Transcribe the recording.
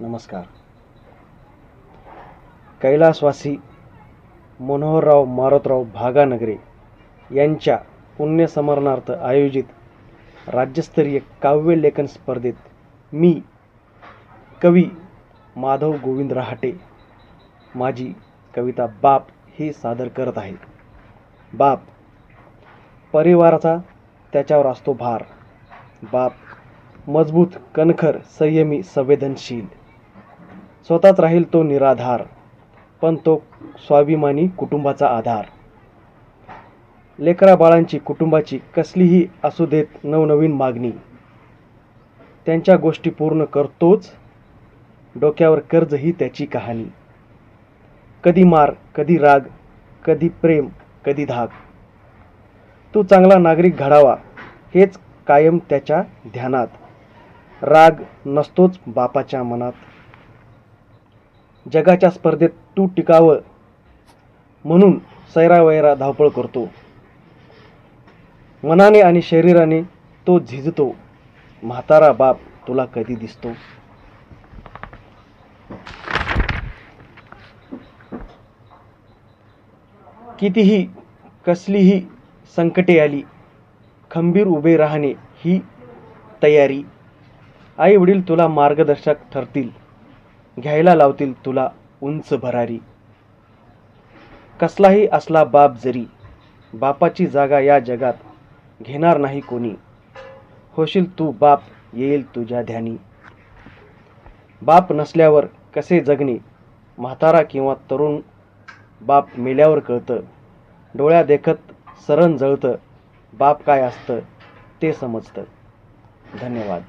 नमस्कार. कैलासवासी मनोहरराव मारोतराव भागानगरे यांच्या पुण्यस्मरणार्थ आयोजित राज्यस्तरीय काव्यलेखन स्पर्धेत मी कवी माधव गोविंद रहाटे माझी कविता बाप ही सादर करत आहे. बाप परिवाराचा त्याच्यावर असतो भार. बाप मजबूत कणखर संयमी संवेदनशील. स्वतःच राहील तो निराधार पण तो स्वाभिमानी कुटुंबाचा आधार. लेकरा बाळांची कुटुंबाची कसलीही असू देत नवनवीन मागणी. त्यांच्या गोष्टी पूर्ण करतोच डोक्यावर कर्ज ही त्याची कहाणी. कधी मार कधी राग कधी प्रेम कधी धाक. तू चांगला नागरिक घडावा हेच कायम त्याच्या ध्यानात. राग नसतोच बापाच्या मनात. जगाच्या स्पर्धेत तू टिकावं म्हणून सैरावैरा धावपळ करतो. मनाने आणि शरीराने तो झिजतो. म्हातारा बाप तुला कधी दिसतो? कितीही कसलीही संकटे आली खंबीर उभे राहणे ही तयारी. आई वडील तुला मार्गदर्शक ठरतील. घ्यायला लावतील तुला उंच भरारी. कसलाही असला बाप जरी बापाची जागा या जगात घेणार नाही कोणी. होशील तू बाप येईल तुझ्या ध्यानी. बाप नसल्यावर कसे जगणे? म्हातारा किंवा तरुण बाप मेल्यावर कळतं. डोळ्या देखत सरण जळतं. बाप काय असतं ते समजतं. धन्यवाद.